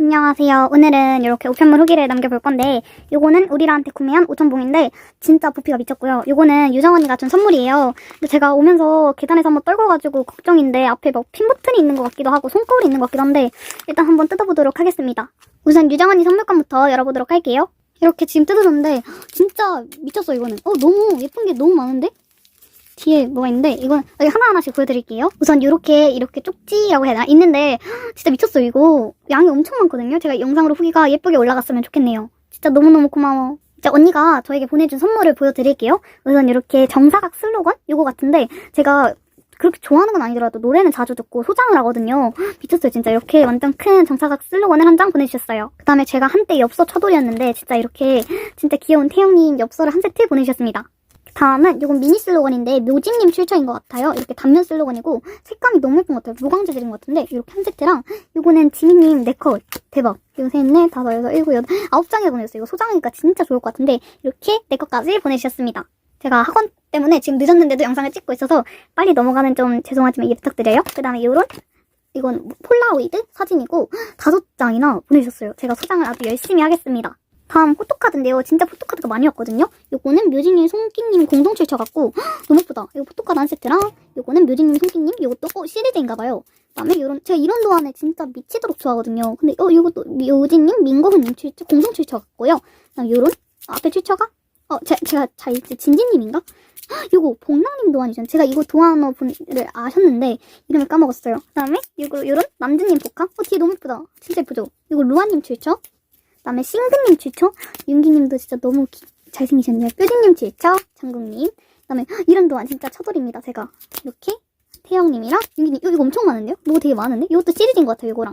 안녕하세요. 오늘은 이렇게 우편물 후기를 남겨볼 건데 요거는 우리라한테 구매한 5천봉인데 진짜 부피가 미쳤고요. 요거는 유정 언니가 준 선물이에요. 근데 제가 오면서 계단에서 한번 떨궈가지고 걱정인데 앞에 막핀 버튼이 있는 것 같기도 하고 손거울이 있는 것 같기도 한데 일단 한번 뜯어보도록 하겠습니다. 우선 유정 언니 선물감부터 열어보도록 할게요. 이렇게 지금 뜯어줬는데 진짜 미쳤어 이거는. 어 너무 예쁜 게 너무 많은데? 뒤에 뭐가 있는데 이건 여기 하나하나씩 보여드릴게요. 우선 이렇게 이렇게 쪽지라고 해야 되나? 있는데 진짜 미쳤어요 이거 양이 엄청 많거든요. 제가 영상으로 후기가 예쁘게 올라갔으면 좋겠네요. 진짜 너무너무 고마워. 진짜 언니가 저에게 보내준 선물을 보여드릴게요. 우선 이렇게 정사각 슬로건? 이거 같은데 제가 그렇게 좋아하는 건 아니더라도 노래는 자주 듣고 소장을 하거든요. 미쳤어요 진짜 이렇게 완전 큰 정사각 슬로건을 한 장 보내주셨어요. 그 다음에 제가 한때 엽서 차돌이었는데 진짜 이렇게 진짜 귀여운 태영님 엽서를 한 세트 보내주셨습니다. 다음은 이건 미니 슬로건인데 묘진님 출처인 것 같아요. 이렇게 단면 슬로건이고 색감이 너무 예쁜 것 같아요. 무광 재질인 것 같은데 이렇게 한 세트랑 이거는 지민님 네컷 대박. 이거 셋, 넷, 다섯, 여섯, 일곱, 여덟, 아홉 장에 보내줬어요. 이거 소장하니까 진짜 좋을 것 같은데 이렇게 네 것까지 보내주셨습니다. 제가 학원 때문에 지금 늦었는데도 영상을 찍고 있어서 빨리 넘어가면 좀 죄송하지만 이해 부탁드려요. 그 다음에 이런 이건 폴라로이드 사진이고 다섯 장이나 보내주셨어요. 제가 소장을 아주 열심히 하겠습니다. 다음 포토카드인데요. 진짜 포토카드가 많이 왔거든요. 요거는 묘진님, 송기님 공동 출처 같고 너무 예쁘다. 이거 포토카드 한 세트랑 요거는 묘진님, 송기님 요것도 어 시리즈인가봐요. 그다음에 요런 제가 이런 도안을 진짜 미치도록 좋아하거든요. 근데 어 요것도 묘진님, 민고은님 출처 공동 출처 같고요. 그다음 요런 앞에 출처가 어 제, 제가 잘 진진님인가? 요거 복랑님 도안이죠. 제가 이거 도안어 분을 아셨는데 이름을 까먹었어요. 그다음에 요거 요런 남준님 복합. 어 뒤에 너무 예쁘다. 진짜 예쁘죠? 요거 루아님 출처. 그다음에 싱그님 출처, 윤기님도 진짜 너무 기- 잘생기셨네요. 뾰디님 출처, 장국님. 그다음에 이런 도안 진짜 쳐돌입니다. 제가 이렇게 태영님이랑 윤기님 이거 엄청 많은데요? 뭐 되게 많은데? 이것도 시리즈인 것 같아요. 이거랑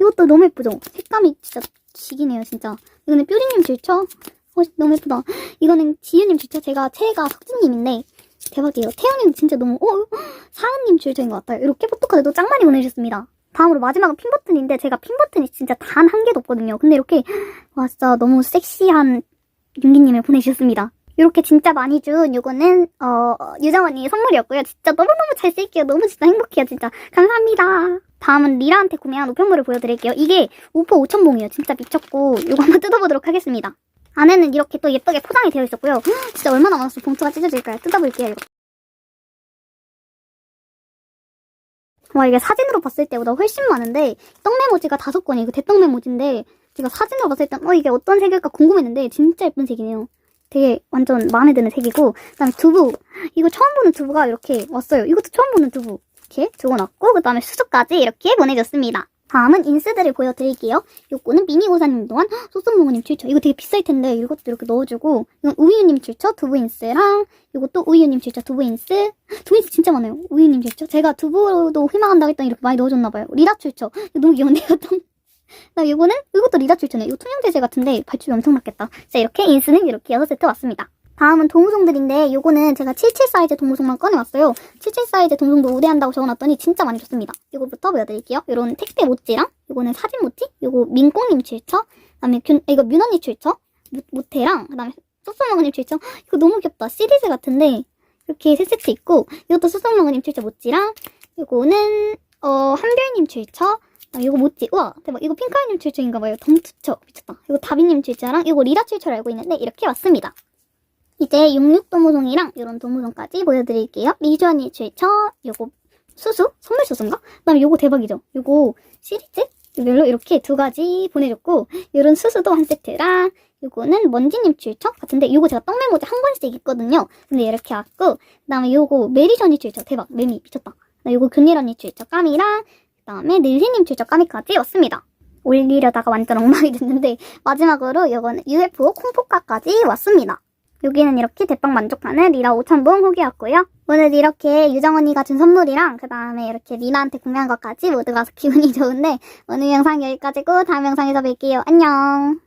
이것도 너무 예쁘죠? 색감이 진짜 지기네요. 진짜. 이거는 뾰디님 출처. 어 너무 예쁘다. 이거는 지유님 출처. 제가 최애가 석진님인데 대박이에요. 태영님 진짜 너무 어 사은님 출처인 것 같아요. 이렇게 포토카드도 짱 많이 보내주셨습니다. 다음으로 마지막은 핀 버튼인데 제가 핀 버튼이 진짜 단 한 개도 없거든요. 근데 이렇게 와 진짜 너무 섹시한 윤기님을 보내주셨습니다. 이렇게 진짜 많이 준 요거는 어 유정 언니 선물이었고요. 진짜 너무너무 잘 쓸게요. 너무 진짜 행복해요. 진짜 감사합니다. 다음은 리라한테 구매한 우편물을 보여드릴게요. 이게 우포 5천봉이에요. 진짜 미쳤고 이거 한번 뜯어보도록 하겠습니다. 안에는 이렇게 또 예쁘게 포장이 되어 있었고요. 헉, 진짜 얼마나 많았어 봉투가 찢어질까요? 뜯어볼게요. 이거. 와 이게 사진으로 봤을 때보다 훨씬 많은데 떡메모지가 다섯 건이 이거 대떡메모지인데 제가 사진으로 봤을 땐어 이게 어떤 색일까 궁금했는데 진짜 예쁜 색이네요. 되게 완전 마음에 드는 색이고 그다음에 두부 이거 처음 보는 두부가 이렇게 왔어요. 이것도 처음 보는 두부 이렇게 적어놨고 그다음에 수수까지 이렇게 보내줬습니다. 다음은 인스들을 보여드릴게요. 요거는 미니고사님 동안 소스모모님 출처. 이거 되게 비쌀 텐데 이것도 이렇게 넣어주고 이건 우유님 출처 두부 인스랑 이것도 우유님 출처 두부 인스 두부 인스 진짜 많아요. 우유님 출처. 제가 두부도 희망한다고 했더니 이렇게 많이 넣어줬나봐요. 리다 출처. 이거 너무 귀여운데요. 또. 그다음 이거는 이것도 리다 출처네. 이거 투명 재질 같은데 발집이 엄청 났겠다. 자 이렇게 인스는 이렇게 6세트 왔습니다. 다음은 동무송들인데 요거는 제가 77 사이즈 동무송만 꺼내왔어요. 77 사이즈 동무송도 우대한다고 적어놨더니 진짜 많이 줬습니다. 이거부터 보여드릴게요. 요런 택배 모찌랑 요거는 사진 모찌 요거 민꽁님 출처 그다음에 균, 이거 뮤언니 출처 모- 모태랑 그다음에 소스먹은님 출처 이거 너무 귀엽다. 시리즈 같은데 이렇게 세 세트 있고 이것도 소스먹은님 출처 모찌랑 요거는 어 한별님 출처 아, 이거 모찌 우와 대박 이거 핑카이님 출처인가봐요 덤투처 미쳤다 이거 다비님 출처랑 이거 리다 출처를 알고 있는데 이렇게 왔습니다 이제 66도무송이랑 이런 도무송까지 보여드릴게요. 미주언니 출처 요거 수수? 선물 수수인가? 그 다음에 요거 대박이죠? 요거 시리즈? 이걸로 이렇게 두 가지 보내줬고 이런 수수도 한 세트랑 요거는 먼지님 출처 같은데 요거 제가 떡메모지 한 권씩 있거든요. 근데 이렇게 왔고 그 다음에 요거 메리전이 출처 대박. 메미 미쳤다. 요거 균일 언니 출처 까미랑 그 다음에 닐리님 출처 까미까지 왔습니다. 올리려다가 완전 엉망이 됐는데 마지막으로 요거는 UFO 콩포카까지 왔습니다 여기는 이렇게 대빵 만족하는 리라 5,000봉 후기였고요. 오늘 이렇게 유정 언니가 준 선물이랑 그 다음에 이렇게 리나한테 구매한 것까지 모두가 기분이 좋은데 오늘 영상 여기까지고 다음 영상에서 뵐게요. 안녕.